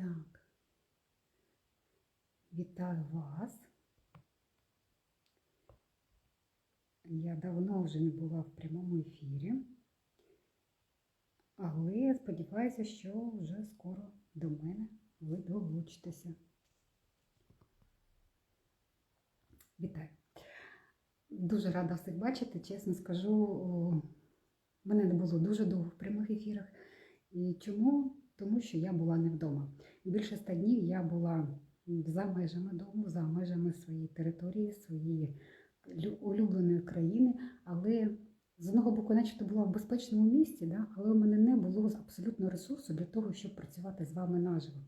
Так. Вітаю вас. Я давно вже не була в прямому ефірі, але сподіваюся, що вже скоро до мене ви долучитеся. Вітаю. Дуже рада всіх бачити, чесно скажу, мене не було дуже довго в прямих ефірах. І чому? Тому що я була не вдома. Більше ста днів я була за межами дому, за межами своєї території, своєї улюбленої країни, але з одного боку, начебто була в безпечному місці, да? але у мене не було абсолютно ресурсу для того, щоб працювати з вами наживо.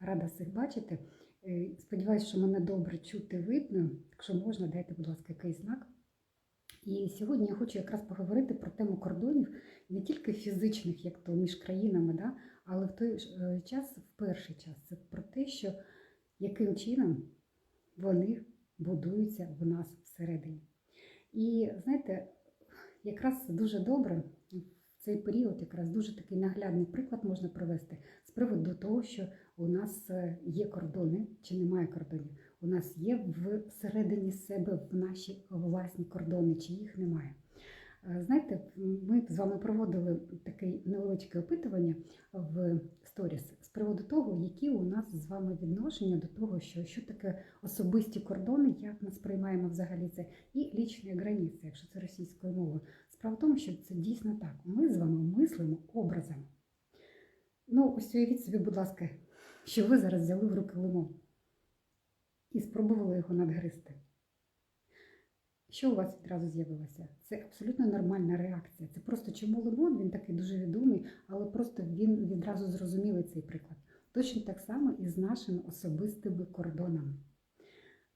Рада всіх бачити. Е, Сподіваюсь, що мене добре чути видно. Якщо можна, дайте, будь ласка, якийсь знак. І сьогодні я хочу якраз поговорити про тему кордонів не тільки фізичних, як то між країнами, да, але в той е, час, в перший час, це про те, що яким чином вони будуються в нас всередині. І знаєте, якраз дуже добре в цей період, якраз дуже такий наглядний приклад можна провести з приводу того, що у нас е, є кордони чи немає кордонів. У нас є всередині себе в наші власні кордони, чи їх немає. Е, Знаєте, ми з вами проводили таке невеличке опитування в сторіс з приводу того, які у нас з вами відношення до того, що, що таке особисті кордони, як ми сприймаємо взагалі це, і лічні границі, якщо це російською мовою. Справа в тому, що це дійсно так. Ми з вами мислимо образами. Ну, ось уявіть собі, будь ласка, що ви зараз взяли в руки лимон і спробували його надгризти. Що у вас відразу з'явилося? Це абсолютно нормальна реакція. Це просто чому лимон, він такий дуже відомий, але просто він відразу зрозумілий цей приклад. Точно так само і з нашими особистими кордонами.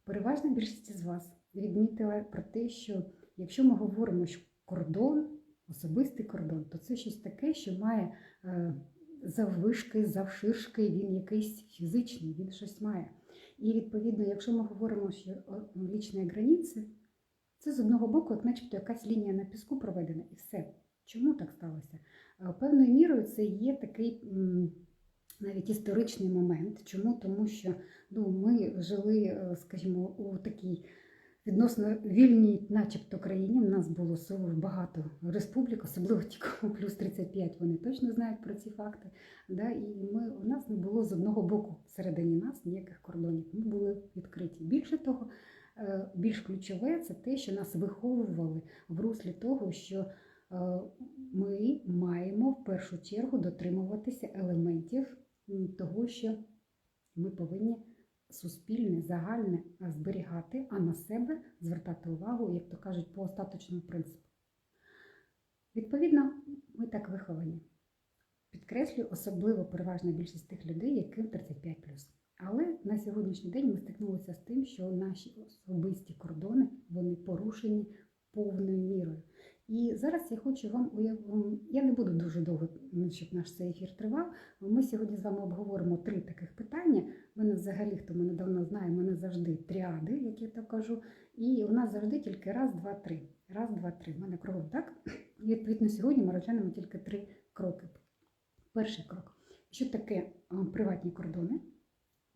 Переважна більшість з вас відмітила про те, що якщо ми говоримо, що кордон, особистий кордон, то це щось таке, що має е, заввишки, завширшки, він якийсь фізичний, він щось має. І відповідно, якщо ми говоримо, що лічні границі, це з одного боку, як начебто якась лінія на піску проведена, і все. Чому так сталося? Е, Певною мірою це є такий навіть історичний момент. Чому? Тому що ну, ми жили, е, скажімо, у такій відносно вільній, начебто, країні. У нас було багато республік, особливо ті, кому плюс 35, вони точно знають про ці факти. Да? І ми, у нас не було з одного боку всередині нас ніяких кордонів. Ми були відкриті. Більше того, більш ключове це те, що нас виховували в руслі того, що е, ми маємо в першу чергу дотримуватися елементів того, що ми повинні суспільне, загальне зберігати, а на себе звертати увагу, як то кажуть, по остаточному принципу. Відповідно, ми так виховані. Підкреслюю, особливо переважна більшість тих людей, яким 35 Але на сьогоднішній день ми стикнулися з тим, що наші особисті кордони вони порушені повною мірою. І зараз я хочу вам уяв- я не буду дуже довго, ну, щоб наш цей ефір тривав. Ми сьогодні з вами обговоримо три таких питання. Мене взагалі, хто мене давно знає, мене завжди тріади, як я так кажу. І у нас завжди тільки раз, два, три. Раз, два, три. У мене кругом так. І відповідно сьогодні ми розглянемо тільки три кроки. Перший крок. Що таке приватні кордони?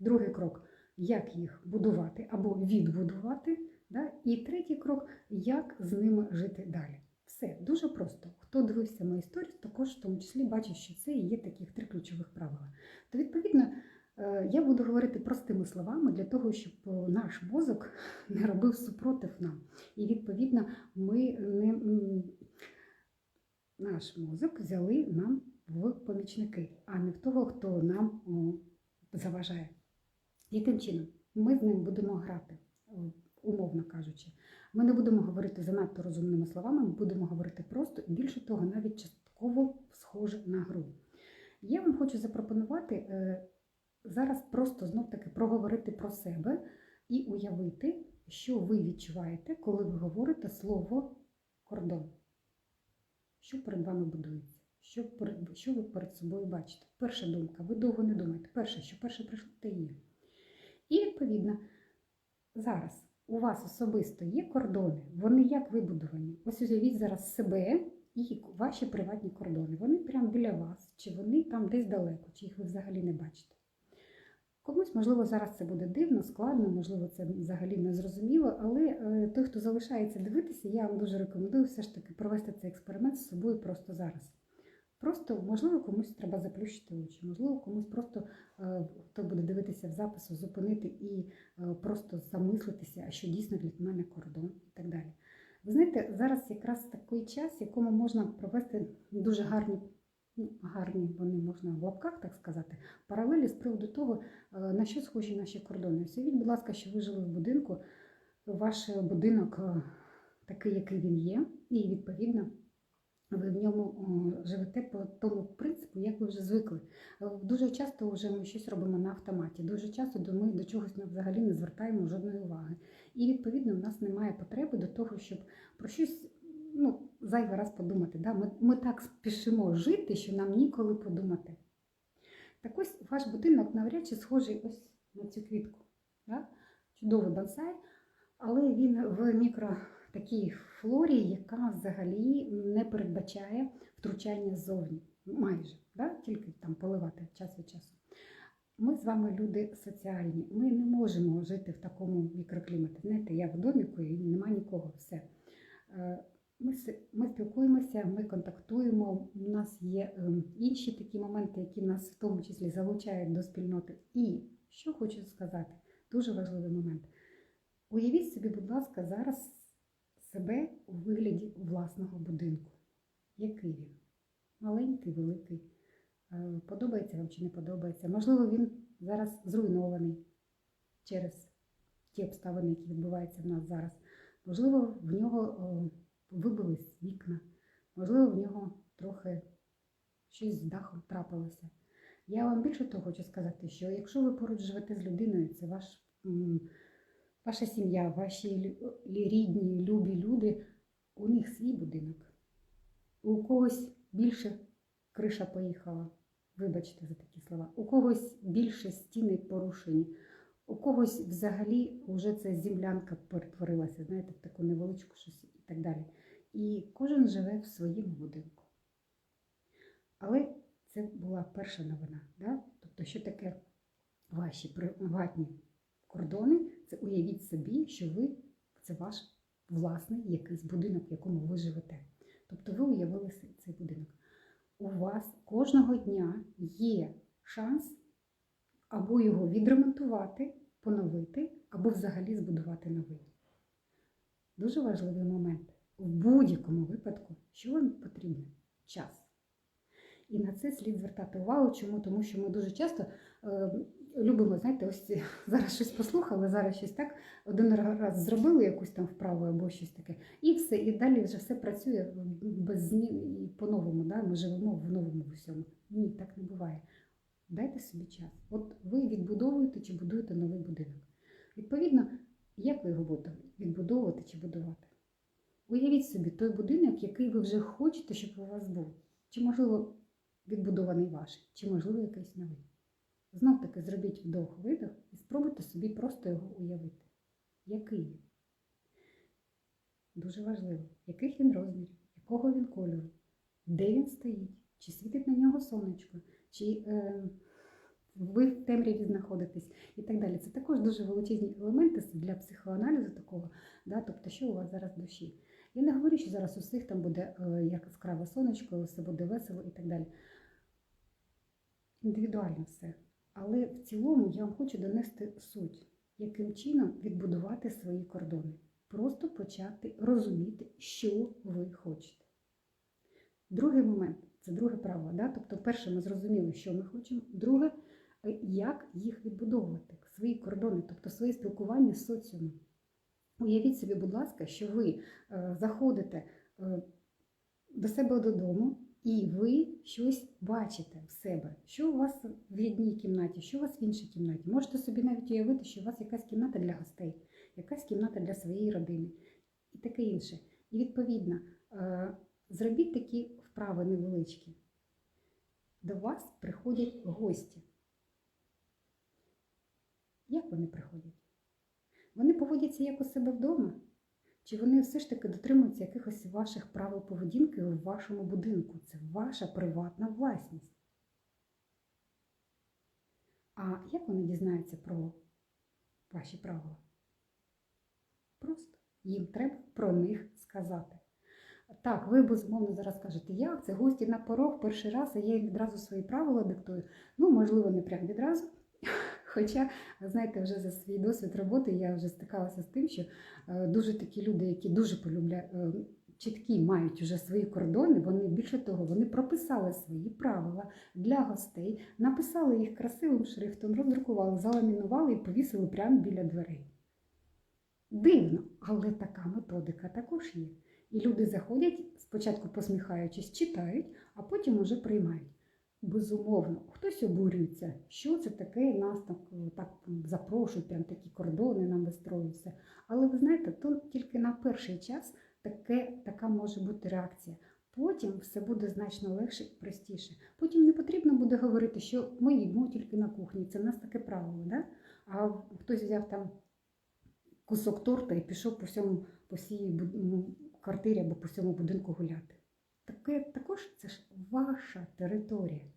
Другий крок як їх будувати або відбудувати. Да? І третій крок як з ними жити далі. Все дуже просто. Хто дивився мої сторіс, також в тому числі бачить, що це є таких три ключових правила. То відповідно. е, Я буду говорити простими словами для того, щоб е, наш мозок не робив супротив нам. І відповідно ми не наш мозок взяли нам в помічники, а не в того, хто нам заважає. Яким чином? Ми з ним будемо грати, умовно кажучи. Ми не будемо говорити занадто розумними словами, ми будемо говорити просто і більше того, навіть частково схоже на гру. Я вам хочу запропонувати е, зараз просто знов-таки проговорити про себе і уявити, що ви відчуваєте, коли ви говорите слово кордон. Що перед вами будується? Що, що ви перед собою бачите? Перша думка, ви довго не думаєте. Перше, що перше прийшло, те є. Відповідно, зараз у вас особисто є кордони, вони як вибудовані? Ось уявіть зараз себе і ваші приватні кордони. Вони прямо біля вас, чи вони там десь далеко, чи їх ви взагалі не бачите. Комусь, можливо, зараз це буде дивно, складно, можливо, це взагалі не зрозуміло, але е, той, хто залишається дивитися, я вам дуже рекомендую все ж таки провести цей експеримент з собою просто зараз. Просто, можливо, комусь треба заплющити очі, можливо, комусь просто е, хто буде дивитися в запису, зупинити і е, просто замислитися, а що дійсно для мене кордон і так далі. Ви знаєте, зараз якраз такий час, якому можна провести дуже гарні, ну, гарні, вони можна в лапках так сказати, паралелі з приводу того, е, на що схожі наші кордони. Уявіть, будь ласка, що ви жили в будинку, ваш будинок такий, який він є, і відповідно. Ви в ньому живете по тому принципу, як ви вже звикли. Е, Дуже часто вже ми щось робимо на автоматі. Дуже часто ми до чогось взагалі не звертаємо жодної уваги. І відповідно в нас немає потреби до того, щоб про щось ну, зайвий раз подумати. Да? Ми, ми так спішимо жити, що нам ніколи подумати. Так ось ваш будинок навряд чи схожий ось на цю квітку. Да? Чудовий бонсай, але він в мікро такій флорі, яка взагалі не передбачає втручання ззовні. Майже, да? тільки там поливати час від часу. Ми з вами люди соціальні. Ми не можемо жити в такому мікрокліматі. Знаєте, я в доміку і нема нікого. Все. Е, Ми, ми спілкуємося, ми контактуємо. У нас є ем, інші такі моменти, які нас в тому числі залучають до спільноти. І що хочу сказати, дуже важливий момент. Уявіть собі, будь ласка, зараз себе у вигляді власного будинку. Який він? Маленький, великий. Е, Подобається вам чи не подобається? Можливо, він зараз зруйнований через ті обставини, які відбуваються в нас зараз. Можливо, в нього е, вибились вікна, можливо, в нього трохи щось з дахом трапилося. Я вам більше того хочу сказати, що якщо ви поруч живете з людиною, це ваш, ваша сім'я, ваші рідні, любі люди, у них свій будинок. У когось більше криша поїхала, вибачте за такі слова, у когось більше стіни порушені, у когось взагалі вже ця землянка перетворилася, знаєте, в таку невеличку щось і так далі. І кожен живе в своєму будинку. Але це була перша новина. Да? Тобто, що таке ваші приватні кордони? Це уявіть собі, що ви це ваш власний якийсь будинок, в якому ви живете. Тобто ви уявили цей будинок. У вас кожного дня є шанс або його відремонтувати, поновити, або взагалі збудувати новий. Дуже важливий момент. В будь-якому випадку, що вам потрібно? Час. І на це слід звертати увагу. Чому? Тому що ми дуже часто е, любимо, знаєте, ось зараз щось послухали, зараз щось так, один раз зробили якусь там вправу або щось таке, і все, і далі вже все працює без змін і по-новому. Да? Ми живемо в новому всьому. Ні, так не буває. Дайте собі час. От ви відбудовуєте чи будуєте новий будинок. Відповідно, як ви його будете відбудовувати чи будувати? Уявіть собі той будинок, який ви вже хочете, щоб у вас був. Чи, можливо, відбудований ваш, чи, можливо, якийсь новий. Знов таки зробіть вдох видох і спробуйте собі просто його уявити. Який він? Дуже важливо, яких він розмірів, якого він кольору, де він стоїть, чи світить на нього сонечко, чи е, ви в темряві знаходитесь і так далі. Це також дуже величезні елементи для психоаналізу такого, да? тобто, що у вас зараз в душі. Я не говорю, що зараз у всіх там буде е, яскраве сонечко, все буде весело і так далі. Індивідуально все. Але в цілому я вам хочу донести суть, яким чином відбудувати свої кордони. Просто почати розуміти, що ви хочете. Другий момент це друге правило. Да? Тобто, перше, ми зрозуміли, що ми хочемо. Друге, як їх відбудовувати, свої кордони, тобто своє спілкування з соціумом. Уявіть собі, будь ласка, що ви е, заходите е, до себе додому, і ви щось бачите в себе, що у вас в одній кімнаті, що у вас в іншій кімнаті. Можете собі навіть уявити, що у вас якась кімната для гостей, якась кімната для своєї родини і таке інше. І відповідно, е, зробіть такі вправи невеличкі. До вас приходять гості. Як вони приходять? Вони поводяться як у себе вдома? Чи вони все ж таки дотримуються якихось ваших правил поведінки у вашому будинку? Це ваша приватна власність. А як вони дізнаються про ваші правила? Просто їм треба про них сказати. Так, ви безумовно зараз кажете, як це гості на порог перший раз, а я їм відразу свої правила диктую. Ну, можливо, не прям відразу. Хоча, знаєте, вже за свій досвід роботи я вже стикалася з тим, що е, дуже такі люди, які дуже полюбляють, е, чіткі мають вже свої кордони, вони більше того, вони прописали свої правила для гостей, написали їх красивим шрифтом, роздрукували, заламінували і повісили прямо біля дверей. Дивно, але така методика також є. І люди заходять, спочатку посміхаючись, читають, а потім уже приймають. Безумовно, хтось обурюється, що це таке, нас так, так запрошують, прям такі кордони нам вистроюються. Але ви знаєте, то тільки на перший час таке, така може бути реакція. Потім все буде значно легше і простіше. Потім не потрібно буде говорити, що ми їмо тільки на кухні. Це в нас таке правило. Да? А хтось взяв там кусок торта і пішов по всьому по всій квартирі або по всьому будинку гуляти. Таке також це ж ваша територія.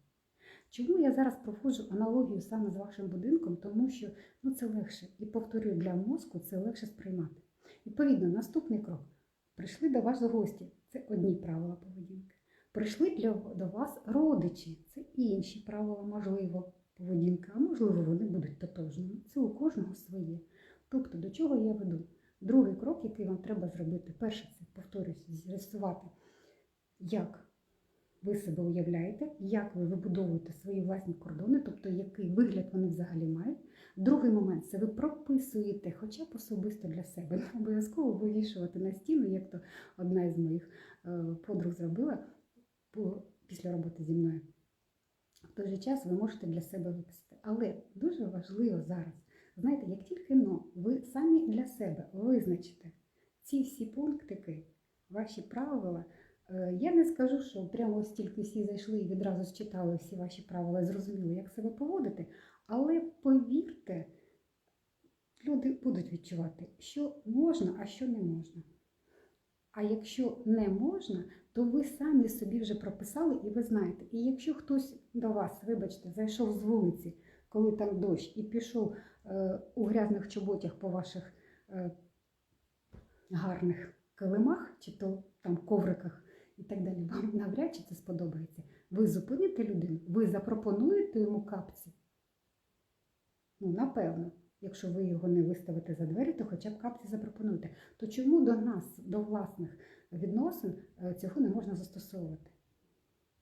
Чому я зараз проходжу аналогію саме з вашим будинком? Тому що ну, це легше. І повторюю, для мозку це легше сприймати. Відповідно, наступний крок. Прийшли до вас гості, це одні правила поведінки. Прийшли для, до вас родичі, це інші правила, можливо, поведінки, а можливо, вони будуть тотожними. Це у кожного своє. Тобто, до чого я веду? Другий крок, який вам треба зробити, перше, це повторюсь, з'ясувати, як ви себе уявляєте, як ви вибудовуєте свої власні кордони, тобто який вигляд вони взагалі мають. Другий момент це ви прописуєте, хоча б особисто для себе. Не обов'язково вивішувати на стіну, як то одна із моїх е, подруг зробила після роботи зі мною. В той же час ви можете для себе виписати. Але дуже важливо зараз, знаєте, як тільки но ви самі для себе визначите ці всі пунктики, ваші правила. Е, Я не скажу, що прямо ось тільки всі зайшли і відразу считали всі ваші правила зрозуміли, як себе поводити. Але повірте, люди будуть відчувати, що можна, а що не можна. А якщо не можна, то ви самі собі вже прописали і ви знаєте. І якщо хтось до вас, вибачте, зайшов з вулиці, коли там дощ, і пішов е, у грязних чоботях по ваших е, гарних килимах, чи то там ковриках і так далі, вам навряд чи це сподобається. Ви зупините людину, ви запропонуєте йому капці. Ну, напевно, якщо ви його не виставите за двері, то хоча б капці запропонуйте. То чому до нас, до власних відносин, е, цього не можна застосовувати?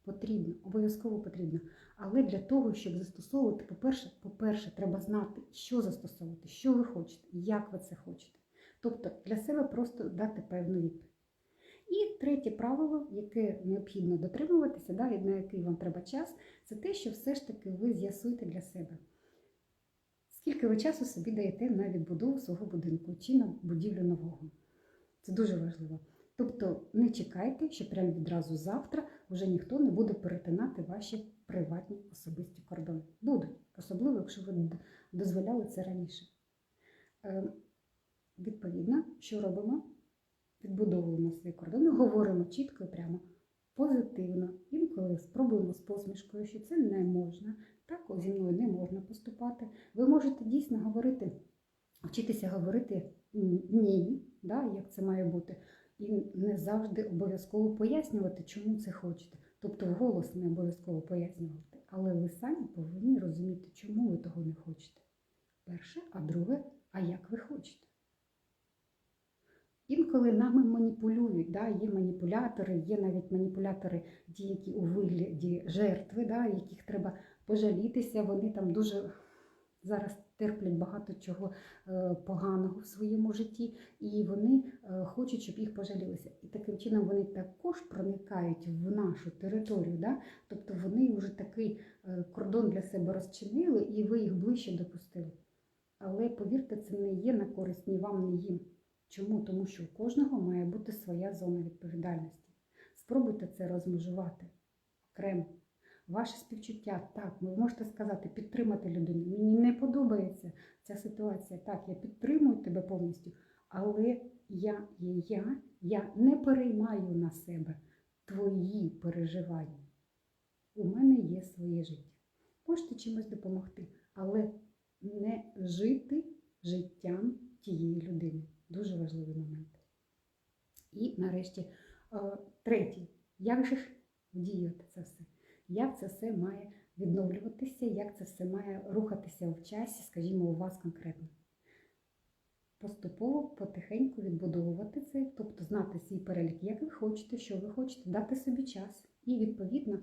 Потрібно, обов'язково потрібно. Але для того, щоб застосовувати, по-перше, по-перше, треба знати, що застосовувати, що ви хочете, як ви це хочете. Тобто для себе просто дати певну відповідь. І третє правило, яке необхідно дотримуватися, да, на який вам треба час, це те, що все ж таки ви з'ясуєте для себе. Скільки ви часу собі даєте на відбудову свого будинку чи на будівлю нового? Це дуже важливо. Тобто не чекайте, що прямо відразу завтра вже ніхто не буде перетинати ваші приватні особисті кордони. Будуть, особливо, якщо ви дозволяли це раніше. Е, Відповідно, що робимо? Відбудовуємо свої кордони, говоримо чітко і прямо, позитивно. Інколи спробуємо з посмішкою, що це не можна. Так, зі мною не можна поступати. Ви можете дійсно говорити, вчитися говорити ні, да, як це має бути, і не завжди обов'язково пояснювати, чому це хочете. Тобто вголос не обов'язково пояснювати, але ви самі повинні розуміти, чому ви того не хочете. Перше, а друге, а як ви хочете. Інколи нами маніпулюють, да, є маніпулятори, є навіть маніпулятори, ті, у вигляді жертви, да, яких треба пожалітися, вони там дуже зараз терплять багато чого е, поганого в своєму житті, і вони е, хочуть, щоб їх пожалілися. І таким чином вони також проникають в нашу територію. Да? Тобто вони вже такий е, кордон для себе розчинили, і ви їх ближче допустили. Але повірте, це не є на користь ні вам, ні їм. Чому? Тому що у кожного має бути своя зона відповідальності. Спробуйте це розмежувати окремо. Ваше співчуття, так, ви можете сказати, підтримати людину. Мені не подобається ця ситуація. Так, я підтримую тебе повністю, але я є я, я не переймаю на себе твої переживання. У мене є своє життя. Можете чимось допомогти, але не жити життям тієї людини. Дуже важливий момент. І нарешті, е, третій, як же ж діяти це все? Як це все має відновлюватися, як це все має рухатися в часі, скажімо, у вас конкретно? Поступово, потихеньку відбудовувати це, тобто знати свій перелік, як ви хочете, що ви хочете, дати собі час і, відповідно,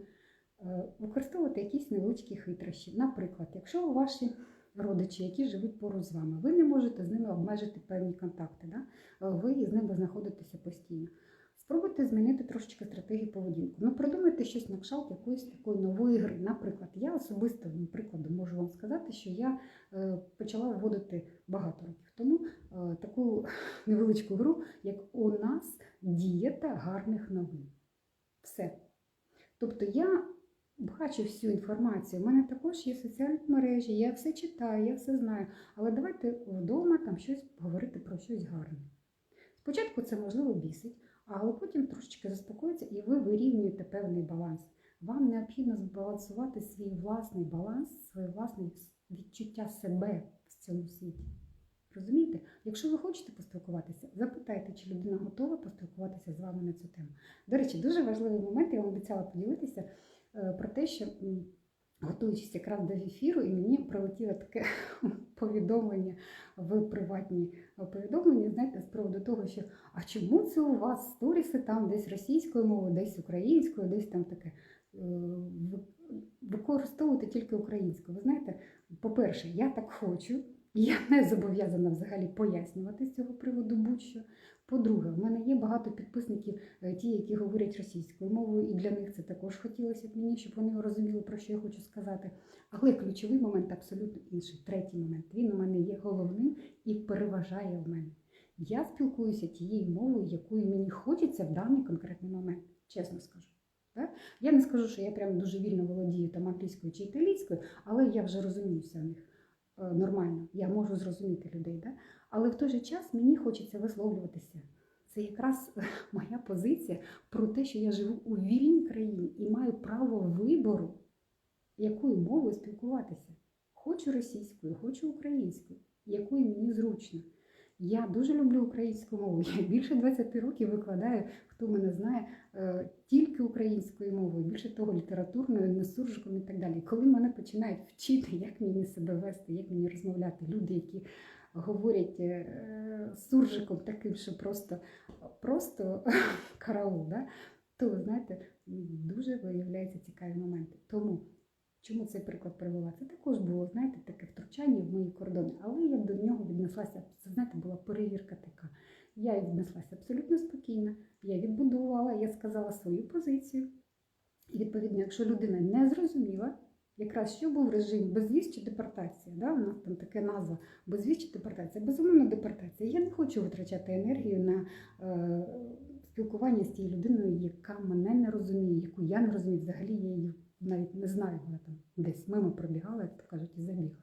е, використовувати якісь невеличкі хитрощі. Наприклад, якщо у ваші родичі, які живуть поруч з вами, ви не можете з ними обмежити певні контакти, да? Ви з ними знаходитеся постійно. Спробуйте змінити трошечки стратегію поведінку. Ну, придумайте щось на кшталт якоїсь такої нової гри. Наприклад, я особисто, наприклад, можу вам сказати, що я е, почала вводити багато років тому е, таку невеличку гру, як у нас дієта гарних новин. Все. Тобто я бачу всю інформацію. У мене також є соціальні мережі, я все читаю, я все знаю. Але давайте вдома там щось говорити про щось гарне. Спочатку це можливо бісить, але потім трошечки заспокоїться і ви вирівнюєте певний баланс. Вам необхідно збалансувати свій власний баланс, своє власне відчуття себе в цьому світі. Розумієте? Якщо ви хочете поспілкуватися, запитайте, чи людина готова поспілкуватися з вами на цю тему. До речі, дуже важливий момент, я вам обіцяла поділитися про те, що готуючись якраз до ефіру, і мені прилетіло таке повідомлення в приватні повідомлення, знаєте, з приводу того, що а чому це у вас сторіси там десь російською мовою, десь українською, десь там таке. Е, ви- Використовувати тільки українську. Ви знаєте, по-перше, я так хочу, я не зобов'язана взагалі пояснювати з цього приводу будь-що. По-друге, в мене є багато підписників, е, ті, які говорять російською мовою, і для них це також хотілося б мені, щоб вони розуміли, про що я хочу сказати. Але ключовий момент абсолютно інший. Третій момент. Він у мене є головним і переважає в мене. Я спілкуюся тією мовою, якою мені хочеться в даний конкретний момент, чесно скажу. Так? Я не скажу, що я прям дуже вільно володію там англійською чи італійською, але я вже розуміюся в них нормально. Я можу зрозуміти людей. Да? Але в той же час мені хочеться висловлюватися. Це якраз моя позиція про те, що я живу у вільній країні і маю право вибору, якою мовою спілкуватися. Хочу російською, хочу українською, якою мені зручно. Я дуже люблю українську мову. Я більше 20 років викладаю, хто мене знає, е, тільки українською мовою, більше того, літературною, не суржиком і так далі. Коли мене починають вчити, як мені себе вести, як мені розмовляти, люди, які говорять е, суржиком таким, що просто, просто караул, да? то, ви знаєте, дуже виявляються цікаві моменти. Тому Чому цей приклад привела? Це також було, знаєте, таке втручання в мої кордони, але я до нього віднеслася, це знаєте, була перевірка така. Я віднеслася абсолютно спокійно, я відбудувала, я сказала свою позицію. І відповідно, якщо людина не зрозуміла, якраз що був режим безвіз чи депортація, да? у нас там така назва безвіз чи депортація, безумовно депортація. Я не хочу витрачати енергію на е, спілкування з тією людиною, яка мене не розуміє, яку я не розумію, взагалі я її навіть не знаю, вона там десь мимо пробігала, як то кажуть, і забігла.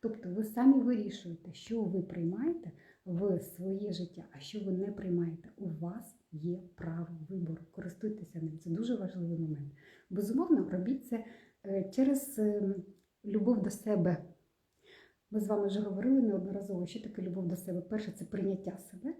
Тобто ви самі вирішуєте, що ви приймаєте в своє життя, а що ви не приймаєте. У вас є право вибору. Користуйтеся ним. Це дуже важливий момент. Безумовно, робіть це е, через е, любов до себе. Ми з вами вже говорили неодноразово, що таке любов до себе. Перше це прийняття себе.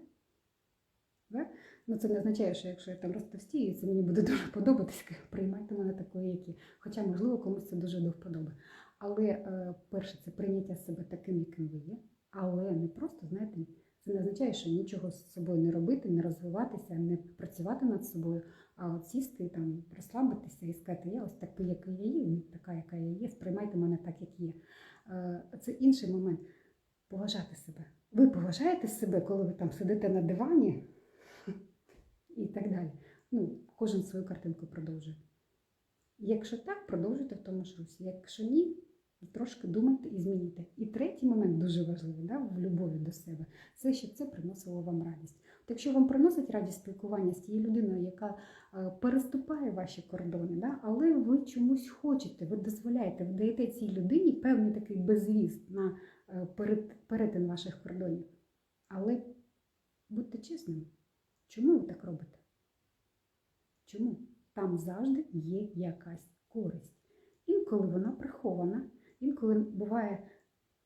Ну, це не означає, що якщо я там розтовстію, це мені буде дуже подобатись, приймайте мене такою, як є. Хоча, можливо, комусь це дуже до вподоби. Але е, перше, це прийняття себе таким, яким ви є. Але не просто, знаєте, це не означає, що нічого з собою не робити, не розвиватися, не працювати над собою, а от сісти там розслабитися і сказати, я ось такий, який я є, така, яка я є, сприймайте мене так, як є. Е, це інший момент. Поважати себе. Ви поважаєте себе, коли ви там сидите на дивані і так далі. Ну, кожен свою картинку продовжує. Якщо так, продовжуйте в тому ж русі. Якщо ні, трошки думайте і змінюйте. І третій момент дуже важливий да, в любові до себе це щоб це приносило вам радість. От якщо вам приносить радість спілкування з тією людиною, яка е, переступає ваші кордони, да, але ви чомусь хочете, ви дозволяєте, ви даєте цій людині певний такий безвіз на е, перет- перетин ваших кордонів. Але будьте чесними, чому ви так робите? Чому? Там завжди є якась користь. Інколи вона прихована, Інколи буває,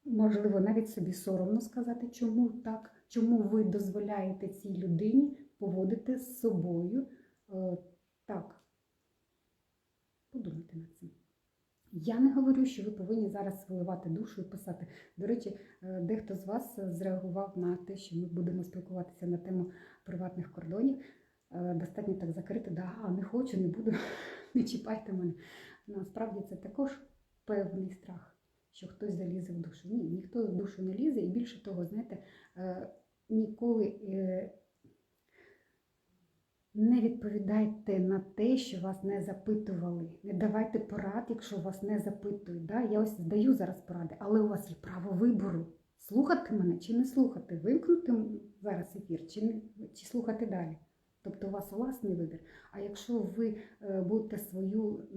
можливо, навіть собі соромно сказати, чому так, чому ви дозволяєте цій людині поводити з собою е, так. Подумайте над цим. Я не говорю, що ви повинні зараз виливати душу і писати. До речі, е, дехто з вас зреагував на те, що ми будемо спілкуватися на тему приватних кордонів. Е, Достатньо так закрити, да, не хочу, не буду, не чіпайте мене. Насправді це також певний страх, що хтось залізе в душу. Ні, ніхто в душу не лізе, і більше того, знаєте, е, ніколи е, не відповідайте на те, що вас не запитували. Не давайте порад, якщо вас не запитують. Да? Я ось здаю зараз поради, але у вас є право вибору. Слухати мене чи не слухати, вимкнути зараз ефір, чи, не, чи слухати далі. Тобто у вас власний вибір. А якщо ви е, будете свою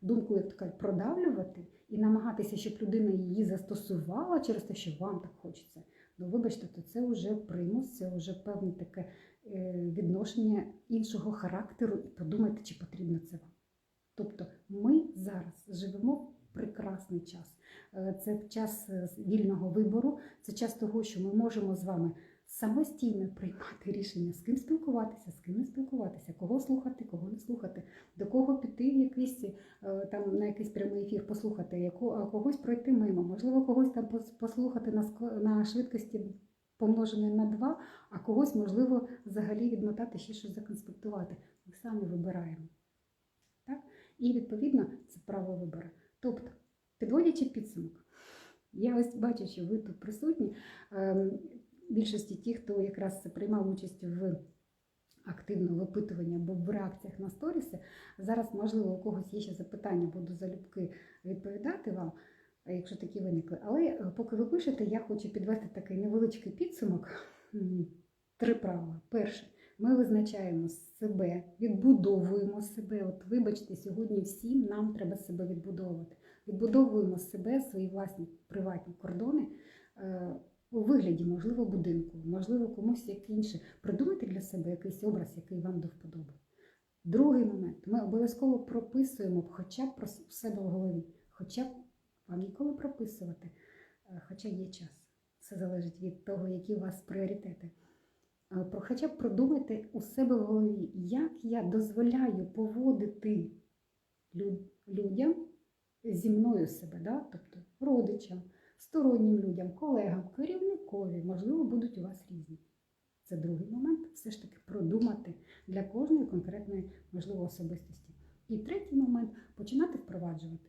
думку, як кажуть, продавлювати і намагатися, щоб людина її застосувала через те, що вам так хочеться, ну вибачте, то це вже примус, це вже певне таке е, відношення іншого характеру, і подумайте, чи потрібно це вам. Тобто ми зараз живемо прекрасний час. Е, Це час е, вільного вибору, це час того, що ми можемо з вами самостійно приймати рішення, з ким спілкуватися, з ким не спілкуватися, кого слухати, кого не слухати, до кого піти в якийсь е, там на якийсь прямий ефір, послухати, а когось пройти мимо, можливо, когось там послухати на, на швидкості помноженої на два, а когось, можливо, взагалі відмотати ще щось законспектувати. Ми самі вибираємо. Так? І відповідно це право вибору. Тобто, підводячи підсумок, я ось бачу, що ви тут присутні. Ем, Більшості ті, хто якраз приймав участь в активно в опитуванні або в реакціях на сторіси. Зараз, можливо, у когось є ще запитання, буду залюбки відповідати вам, якщо такі виникли. Але е, поки ви пишете, я хочу підвести такий невеличкий підсумок. Три правила. Перше, ми визначаємо себе, відбудовуємо себе. От вибачте, сьогодні всім нам треба себе відбудовувати. Відбудовуємо себе, свої власні приватні кордони. е, у вигляді, можливо, будинку, можливо, комусь як інше. Придумайте для себе якийсь образ, який вам до вподоби. Другий момент. Ми обов'язково прописуємо хоча б про себе в голові, хоча б вам ніколи прописувати, е, хоча є час. Все залежить від того, які у вас пріоритети. Е, Про хоча б продумайте у себе в голові, як я дозволяю поводити лю- людям зі мною себе, да? тобто родичам, стороннім людям, колегам, керівникові, можливо, будуть у вас різні. Це другий момент, все ж таки продумати для кожної конкретної, можливо, особистості. І третій момент починати впроваджувати.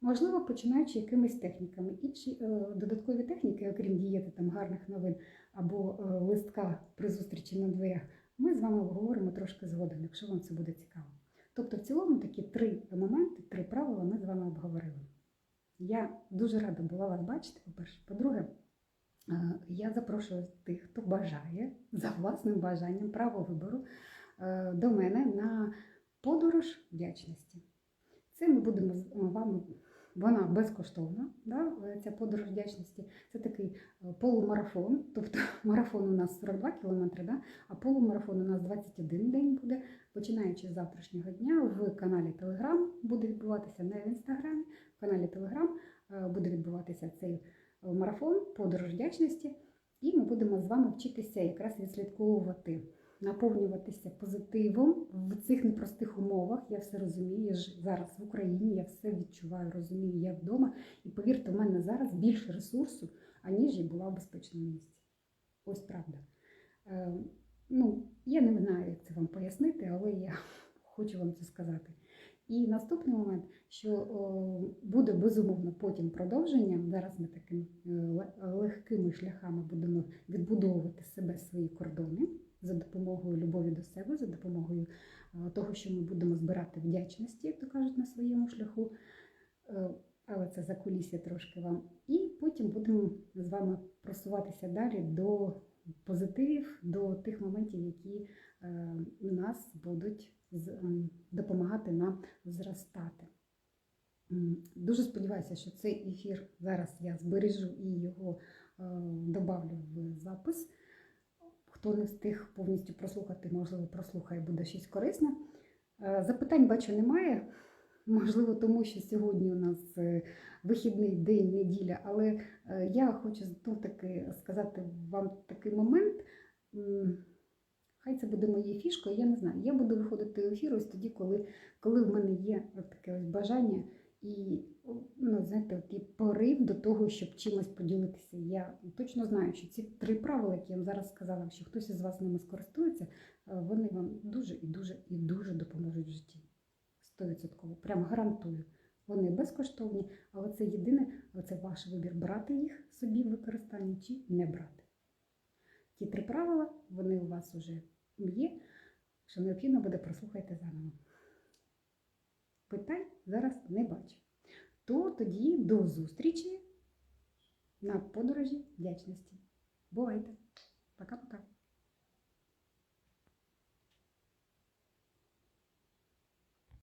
Можливо, починаючи якимись техніками. Інші е, додаткові техніки, окрім дієти там гарних новин або е, листка при зустрічі на дверях, ми з вами обговоримо трошки згодом, якщо вам це буде цікаво. Тобто, в цілому такі три моменти, три правила ми з вами обговорили. Я дуже рада була вас бачити, по-перше. По-друге, е, я запрошую тих, хто бажає за власним бажанням право вибору е, до мене на подорож вдячності. Це ми будемо з вами. Вона безкоштовна, да, ця подорож вдячності. Це такий е, полумарафон. Тобто марафон у нас 42 кілометри, да, а полумарафон у нас 21 день буде, починаючи з завтрашнього дня в каналі Телеграм буде відбуватися не в інстаграмі, в каналі Телеграм буде відбуватися цей е, марафон подорож вдячності, і ми будемо з вами вчитися якраз відслідковувати, наповнюватися позитивом в цих непростих умовах. Я все розумію. Я ж зараз в Україні, я все відчуваю, розумію, я вдома. І повірте, в мене зараз більше ресурсу, аніж я була в безпечному місці. Ось правда. Е, ну, я не знаю, як це вам пояснити, але я хочу вам це сказати. І наступний момент, що о, буде безумовно потім продовження. Зараз ми такими е, легкими шляхами будемо відбудовувати себе, свої кордони за допомогою любові до себе, за допомогою е, того, що ми будемо збирати вдячності, як то кажуть, на своєму шляху. Е, Але це за кулісся трошки вам. І потім будемо з вами просуватися далі до позитивів, до тих моментів, які е, нас будуть допомагати нам зростати. Дуже сподіваюся, що цей ефір зараз я збережу і його добавлю в запис. Хто не встиг повністю прослухати, можливо, прослухає, буде щось корисне. Е, Запитань бачу немає. можливо, тому що сьогодні у нас е, вихідний день, неділя, але е, я хочу знов таки сказати вам такий момент. Хай це буде моєю фішкою, я не знаю. Я буду виходити в ефір ось тоді, коли, коли в мене є таке ось бажання і ну, знаєте, такий порив до того, щоб чимось поділитися. Я точно знаю, що ці три правила, які я вам зараз сказала, що хтось із вас ними скористується, е, вони вам дуже і дуже і дуже допоможуть в житті. Стовідсотково. Прям гарантую. Вони безкоштовні, але це єдине, це ваш вибір брати їх собі в використання чи не брати. Ті три правила, вони у вас вже є. Що необхідно буде, прослухайте заново. Питань зараз не бачу. То тоді до зустрічі на подорожі вдячності. Бувайте! Пока-пока!